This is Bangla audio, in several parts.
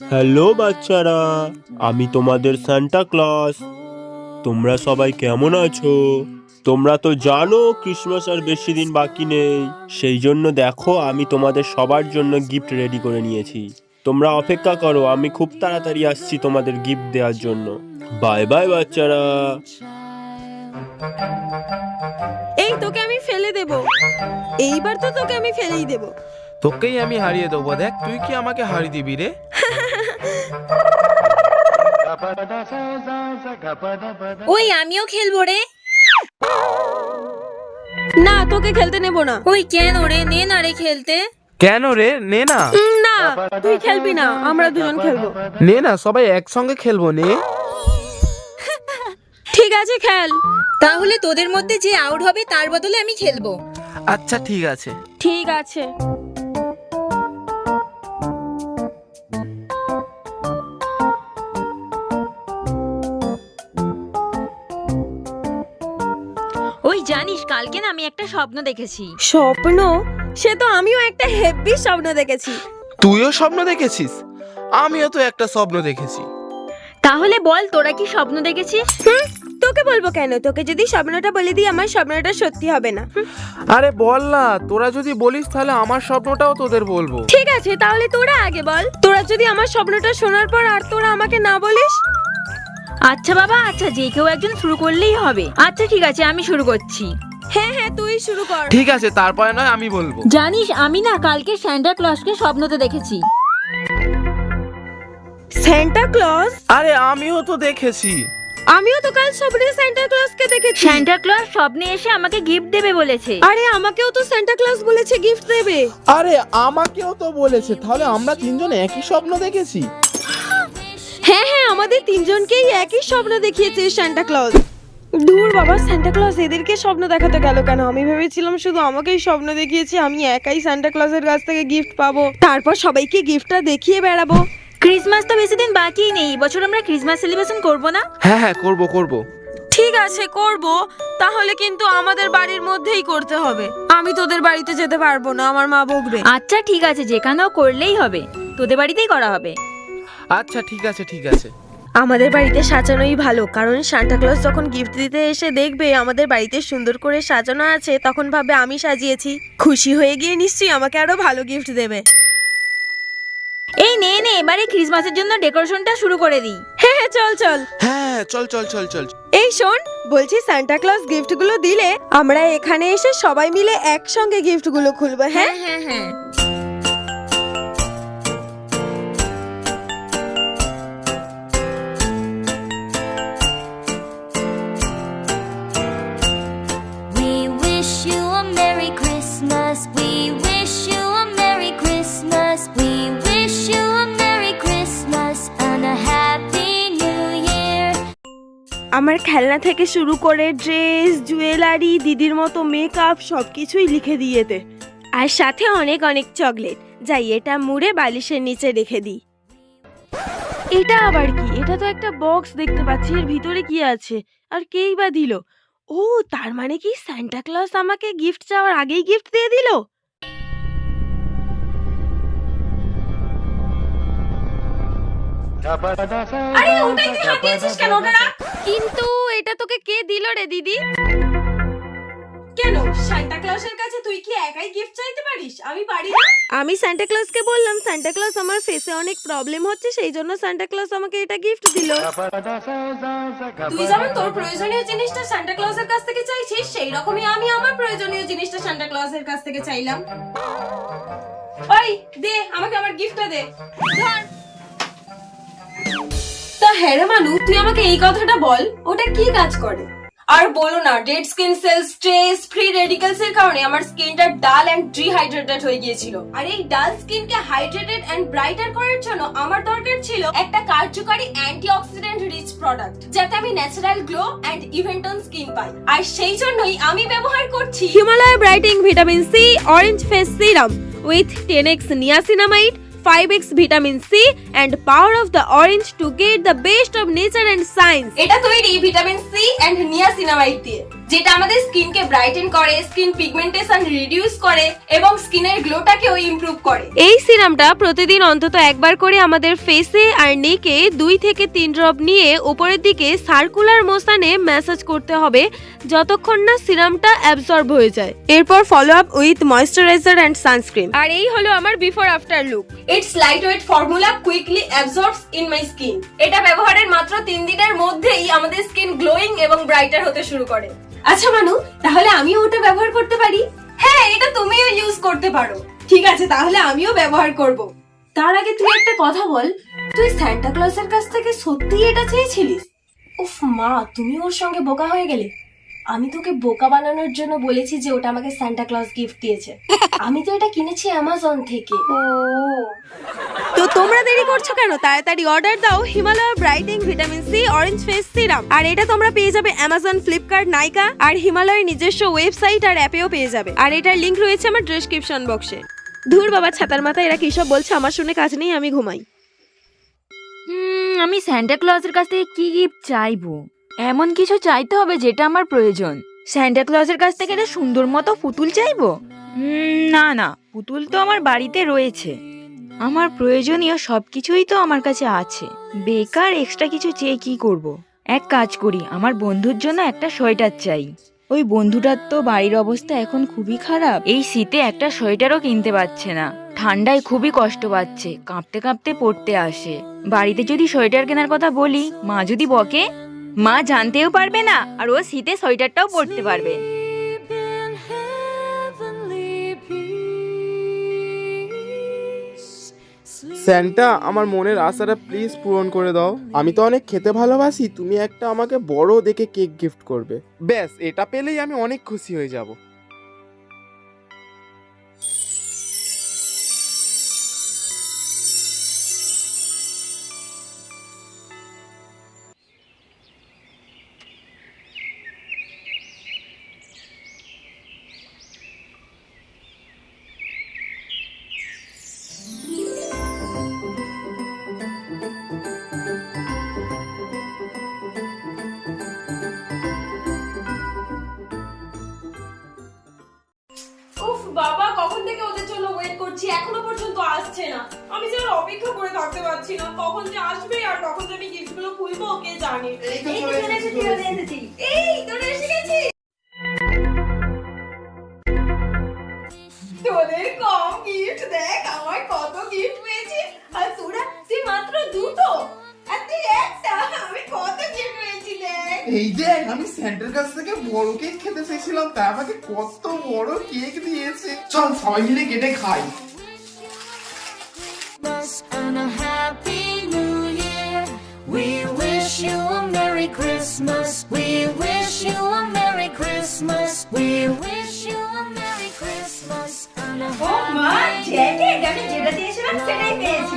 হ্যালো বাচ্চারা আমি তোমাদের সান্টা ক্লস তোমরা সবাই কেমন আছো? তোমরা তো জানো ক্রিসমাস আর বেশি দিন বাকি নেই। সেই জন্য দেখো আমি তোমাদের সবার জন্য গিফট রেডি করে নিয়েছি। তোমরা অপেক্ষা করো আমি খুব তাড়াতাড়ি আসছি তোমাদের গিফট দেওয়ার জন্য। বাই বাই বাচ্চারা। এই তোকে আমি ফেলে দেব। এইবার তো তোকে আমি ফেলেই দেব। তোকেই আমি হারিয়ে দেবো। দেখ তুই কি আমাকে হারিয়ে দিবি রে? ওই আমিও খেলব রে। না তোকে খেলতে নেব না। ওই কেন রে? নে না রে খেলতে। কেন রে? নে না। না তুই খেলবি না আমরা দুজন খেলব। নে না সবাই একসঙ্গে খেলব নে। ঠিক আছে খেল। তাহলে তোদের মধ্যে যে আউট হবে তার বদলে আমি খেলব। আচ্ছা ঠিক আছে। ঠিক আছে। কালকে না আমি একটা স্বপ্ন দেখেছি। স্বপ্ন? সে তো আমিও একটা হেভি স্বপ্ন দেখেছি। তুইও স্বপ্ন দেখেছিস? আমিও তো একটা স্বপ্ন দেখেছি। তাহলে বল তোরা কি স্বপ্ন দেখেছিস? হুম, তোকে বলব কেন? তোকে যদি স্বপ্নটা বলে দিই আমার স্বপ্নটা সত্যি হবে না। হুম, আরে বল না তোরা যদি বলিস তাহলে আমার স্বপ্নটাও তোদের বলব। ঠিক আছে তাহলে তোরা আগে বল। তোরা যদি আমার স্বপ্নটা শোনার পর আর তোরা আমাকে না বলিস? আচ্ছা বাবা আচ্ছা যে কেউ একজন শুরু করলেই হবে। আচ্ছা ঠিক আছে আমি শুরু করছি। হ্যাঁ হ্যাঁ তুই শুরু কর। ঠিক আছে তারপরে নয় আমি বলব। জানিস আমি না কালকে স্যান্টা ক্লসকে স্বপ্নতে দেখেছি। সান্টা ক্লজ আরে আমিও তো দেখেছি। আমিও তো কাল স্বপ্নে সান্টা ক্লজকে দেখেছি। স্যান্টা ক্লস স্বপ্নে এসে আমাকে গিফট দেবে বলেছে। আরে আমাকেও তো সান্টা ক্লজ বলেছে গিফট দেবে। আরে আমাকেও তো বলেছে তাহলে আমরা তিনজন একই স্বপ্ন দেখেছি? হ্যাঁ হ্যাঁ আমাদের তিনজনকেই একই স্বপ্ন দেখিয়েছে সান্টা ক্লজ দূর বাবা সান্টা ক্লজ এদেরকে স্বপ্ন দেখাতে গেল কেন? আমি ভেবেছিলাম শুধু আমাকেই স্বপ্ন দেখিয়েছে আমি একাই সান্টা ক্লজের কাছ থেকে গিফট পাবো। তারপর সবাইকে গিফটটা দেখিয়ে বেড়াবো। ক্রিসমাস তো বেশি দিন বাকি নেই বছর আমরা ক্রিসমাস সেলিব্রেশন করব না? হ্যাঁ হ্যাঁ করব করব। ঠিক আছে করব তাহলে কিন্তু আমাদের বাড়ির মধ্যেই করতে হবে। আমি তোদের বাড়িতে যেতে পারব না আমার মা বকবে। আচ্ছা ঠিক আছে যেখানেও করলেই হবে তোদের বাড়িতেই করা হবে। আচ্ছা ঠিক আছে ঠিক আছে। আমাদের বাড়িতে সাজানোই ভালো কারণ সান্টা ক্লজ যখন গিফট দিতে এসে দেখবে আমাদের বাড়িতে সুন্দর করে সাজানো আছে তখন ভাবে আমি সাজিয়েছি। খুশি হয়ে গিয়ে নিশ্চয়ই আমাকে আরও ভালো গিফট দেবে। এই নে নে এবারে ক্রিসমাসের জন্য ডেকোরেশনটা শুরু করে দিই। হ্যাঁ হ্যাঁ চল চল। হ্যাঁ চল চল চল চল। এই শোন বলছি সান্টা ক্লজ গিফটগুলো দিলে আমরা এখানে এসে সবাই মিলে একসঙ্গে গিফটগুলো খুলবো হ্যাঁ হ্যাঁ হ্যাঁ। আমার খেলনা থেকে শুরু করে ড্রেস, জুয়েলারি, দিদির মতো মেকআপ সব কিছুই লিখে দিয়েতে আর সাথে অনেক অনেক চকলেট যাই, এটা মুড়ে বালিশের নিচে রেখে দিই। এটা আবার কি? এটা তো একটা বক্স দেখতে পাচ্ছি, এর ভিতরে কি আছে? আর কেই বা দিল? ও, তার মানে কি সান্টা ক্লজ আমাকে গিফট চাওয়ার আগেই গিফট দিয়ে দিল? আরে, ওটাই তুই হাতিয়েছিস কেন? ওটা রাখ। কিন্তু এটা তোকে কে দিল রে দিদি? কেন? সান্টা ক্লজের কাছে তুই কি একাই গিফট চাইতে পারিস? আমি পারি না। আমি সান্টা ক্লজকে বললাম সান্টা ক্লজ আমার ফেসে অনেক প্রবলেম হচ্ছে সেই জন্য সান্টা ক্লজ আমাকে এটা গিফট দিল। তুই যেমন তোর প্রয়োজনীয় জিনিসটা সান্টা ক্লজের কাছ থেকে চাইছিস সেই রকমই আমি আমার প্রয়োজনীয় জিনিসটা সান্টা ক্লজের কাছ থেকে চাইলাম। ওই দে আমাকে আমার গিফটটা দে। ধর। হ্যাঁ রে মানু তুই আমাকে এই কথাটা বল ওটা কি কাজ করে? আর বলো না dead skin cell stress free radicals এর কারণে আমার স্কিনটা ডাল এন্ড ডিহাইড্রেটেড হয়ে গিয়েছিল। আর এই ডাল স্কিনকে হাইড্রেটেড এন্ড ব্রাইটার করার জন্য আমার দরকার ছিল একটা কার্যকারী অ্যান্টিঅক্সিডেন্ট রিচ প্রোডাক্ট যাতে আমি natural glow and even toned skin পাই। আর সেই জন্যই আমি ব্যবহার করছি Himalaya brightening vitamin C orange face serum with 10x niacinamide 5x vitamin C and power of the orange to get the best of nature and science এটা তৈরি ভিটামিন সি এন্ড নিয়াসিনামাইড দিয়ে যেটা আমাদের স্কিনকে ব্রাইটেন করে স্কিন পিগমেন্টেশন রিডিউস করে এবং স্কিনের গ্লোটাকেও ইমপ্রুভ করে। এই সিরামটা প্রতিদিন অন্তত একবার করে আমাদের ফেসে আর নেকে দুই থেকে তিন ড্রপ নিয়ে উপরের দিকে সার্কুলার মোশনে ম্যাসাজ করতে হবে যতক্ষণ না সিরামটা অ্যাবজর্ব হয়ে যায়। এরপর follow up with moisturiser and sunscreen আর এই হলো আমার before after look it's light weight formula quickly absorbs in my skin এটা ব্যবহারের মাত্র তিন দিনের মধ্যেই আমাদের স্কিন গ্লোয়িং এবং ব্রাইটার হতে শুরু করে। আচ্ছা মানু তাহলে আমিও ওটা ব্যবহার করতে পারি? হ্যাঁ এটা তুমিও ইউজ করতে পারো। ঠিক আছে তাহলে আমিও ব্যবহার করব। তার আগে তুই একটা কথা বল তুই সান্টা ক্লজের কাছ থেকে সত্যি এটা চেয়েছিলিস? উফ মা তুমি ওর সঙ্গে বোকা হয়ে গেলে। আমি তোকে বোকা বানানোর জন্য বলেছি যে ওটা আমাকে সান্টা ক্লজ গিফট দিয়েছে। আমি তো এটা কিনেছি অ্যামাজন থেকে। ও। তো তোমরা দেরি করছ কেন? তাড়াতাড়ি অর্ডার দাও Himalaya brightening vitamin C orange face serum আর এটা তোমরা পেয়ে যাবে অ্যামাজন ফ্লিপকার্ট নাইকা আর হিমালয়ের নিজস্ব ওয়েবসাইট আর অ্যাপেও পেয়ে যাবে। আর এটার লিংক রয়েছে আমার ডেসক্রিপশন বক্সে ধুর বাবা ছাতার মাথায় এরা কি সব বলছে? আমার শুনে কাজ নেই আমি ঘুমাই। হুম, আমি স্যান্টা ক্লজের কাছ থেকে কি গিফট চাইব? এমন কিছু চাইতে হবে যেটা আমার প্রয়োজন। স্যান্টা ক্লজের কাছ থেকে একটা সুন্দর মতো পুতুল চাইব? না না। পুতুল তো আমার বাড়িতে রয়েছে। আমার প্রয়োজনীয় সব কিছুই তো আমার কাছে আছে। বেকার এক্সট্রা কিছু চেয়ে কি করব। এক কাজ করি আমার বন্ধুর জন্য একটা সোয়েটার চাই। ওই বন্ধুটার তো বাড়ির অবস্থা এখন খুবই খারাপ। এই শীতে একটা সোয়েটারও কিনতে পারছে না। ঠান্ডায় খুবই কষ্ট পাচ্ছে কাঁপতে কাঁপতে পড়তে আসে। বাড়িতে যদি সোয়েটার কেনার কথা বলি মা যদি বকে মা জানতেও পারবে না আর ও শীতে সোয়েটারটাও পরতে পারবে। স্যান্টা আমার মনের আশাটা প্লিজ পূরণ করে দাও। আমি তো অনেক খেতে ভালোবাসি তুমি একটা আমাকে বড় দেখে কেক গিফট করবে। ব্যাস এটা পেলেই আমি অনেক খুশি হয়ে যাব। পারছি না কখন যে আসবে আর কখন যে আমি গিফটগুলো খুলবো কে জানে। এই তো চলে এসেছি। এই তোরা এসে গেছিস তোদের কম গিফট দেখ আমার কত গিফট পেয়েছি। আর তোরা তুই মাত্র দুটো। আর তুই একটা আমি কত গিফট পেয়েছি দেখ। এই যে আমি স্যান্টার কাছ থেকে বড় কেক খেতে চেয়েছিলাম তাই আমাকে কত বড় কেক দিয়েছে। চল সবাই মিলে কেটে খাই। We wish you a Merry Christmas. We wish you a Merry Christmas. We wish you a Merry Christmas ও মা জ্যাকেট আমি যেটা চেয়েছিলাম সেটাই পেয়েছি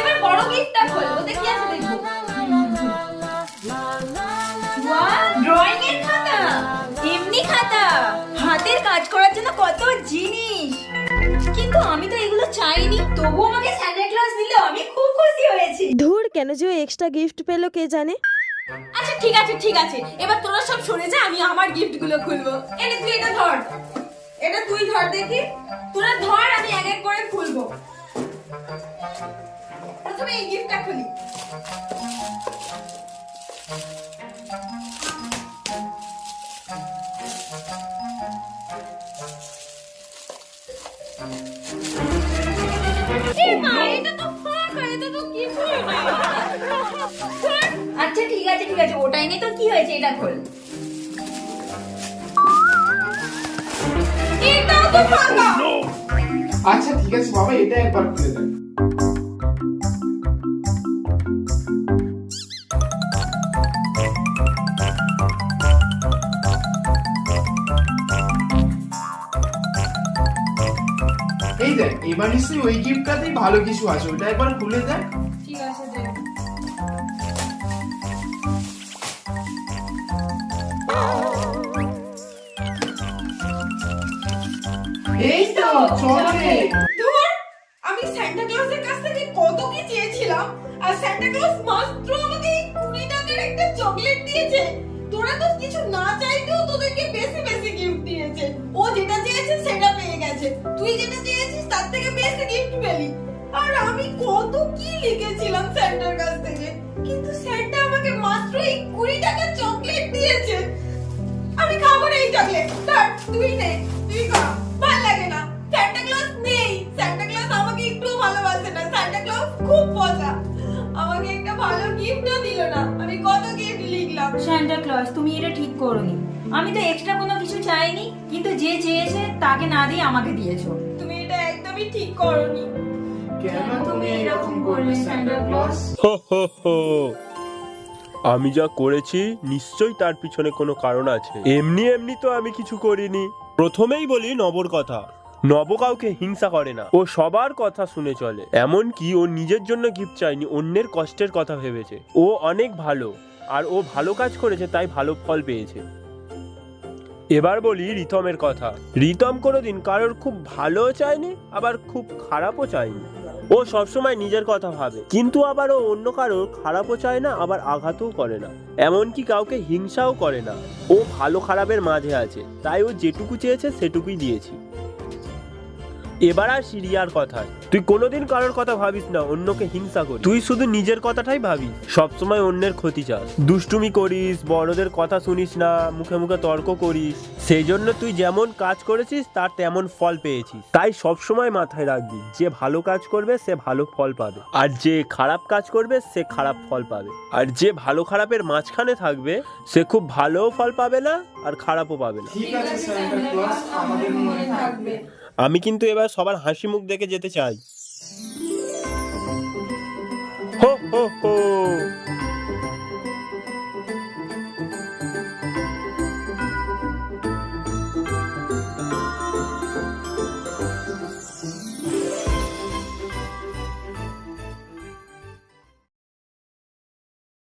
এবার বড় গিফটটা খোল ওতে কি আছে দেখব ড্রয়িং এর খাতা এমনি খাতা হাতের কাজ করার জন্য কত জিনিস কিন্তু আমি তো এগুলো চাইনি তবু আমাকে খুশি হয়েছি। ধুর কেন যে এক্সট্রা গিফট পেল কে জানে? আচ্ছা ঠিক আছে ঠিক আছে। এবার তোরা সব শুনে যা আমি আমার গিফটগুলো খুলবো। এনে তুই এটা ধর। এটা তুই ধর দেখি। তোরা ধর আমি এক এক করে খুলবো। প্রথমে এই গিফটটা খুলি। ঠিক আছে ঠিক আছে ওটাই নেই তো কি হয়েছে? এটা খোল। এটাও তো ফাঁকা আচ্ছা ঠিক আছে বাবা এটা একবার খুলে দেন এই দেখ এবার নিশ্চয়ই ওই গিফটটাতেই ভালো কিছু আছে ওটা একবার খুলে দেখ। ঠিক আছে তো আমি সান্টা কাছ থেকে কত কি চেয়েছিলাম, আর সান্টা ক্লজ মাত্র আমাকে একটা চকলেট দিয়েছে। তোরা ক্লজ কিছু না চাইতেও তোদেরকে বেশি বেশি গিফট দিয়েছে। ও যেটা চেয়েছে সেটা পেয়ে গেছে। তুই যেটা চেয়েছিস তার থেকে বেশি গিফট পেলি। আর আমি কত কি লিখেছিলাম স্যান্টার কাছ থেকে। কিন্তু স্যান্টা আমাকে মাত্র এই কুড়ি টাকার চকলেট দিয়েছে। আমি খাব না এই চকলেট তুই নে, তুই খা। স্যান্টা তুমি এটা ঠিক করোনি। আমি তো এক্সট্রা কোনো কিছু চাইনি কিন্তু যে চেয়েছে তাকে না দিয়ে আমাকে দিয়েছ। তুমি এটা একদমই ঠিক করনি। কেন তুমি এরকম করলে স্যান্টা ক্লজ হো হো হো। আমি যা করেছি নিশ্চয়ই তার পিছনে কোনো কারণ আছে। এমনি এমনি তো আমি কিছু করিনি। প্রথমেই বলি নবর কথা। নব কাউকে হিংসা করে না। ও সবার কথা শুনে চলে। এমন কি ও নিজের জন্য গিফট চায়নি অন্যের কষ্টের কথা ভেবেছে। ও অনেক ভালো। আর ও ভালো কাজ করেছে, তাই ভালো ফল পেয়েছে। এবার বলি রিতমের কথা। রিতম কোনোদিন কারোর খুব ভালো চায়নি, আবার খুব খারাপও চায়নি। ও সবসময় নিজের কথা ভাবে, কিন্তু আবার ও অন্য কারোর খারাপও চায় না, আবার আঘাতও করে না। এমনকি কাউকে হিংসাও করে না। ও ভালো খারাপের মাঝে আছে, তাই ও যেটুকু চেয়েছে সেটুকুই দিয়েছি। এবার আর সিরিয়ার কথায় তুই কোনোদিন কারোর কথা ভাবিস না, অন্যকে হিংসা করিস। তুই শুধু নিজের কথাটাই ভাবিস, সবসময় অন্যের ক্ষতি চাস। দুষ্টুমি করিস, বড়দের কথা শুনিস না, মুখে মুখে তর্ক করিস। সেই জন্য তুই যেমন কাজ করেছিস, তার তেমন ফল পেয়েছিস। তাই সবসময় মাথায় রাখবি, যে ভালো কাজ করবে, সে ভালো ফল পাবে। আর যে খারাপ কাজ করবে, সে খারাপ ফল পাবে। আর যে ভালো খারাপের মাঝখানে থাকবে, সে খুব ভালোও ফল পাবে না, আর খারাপও পাবে না। ঠিক আছে আমাদের মনে থাকবে। আমি কিন্তু এবার সবার হাসি মুখ দেখে যেতে চাই। হো হো হো।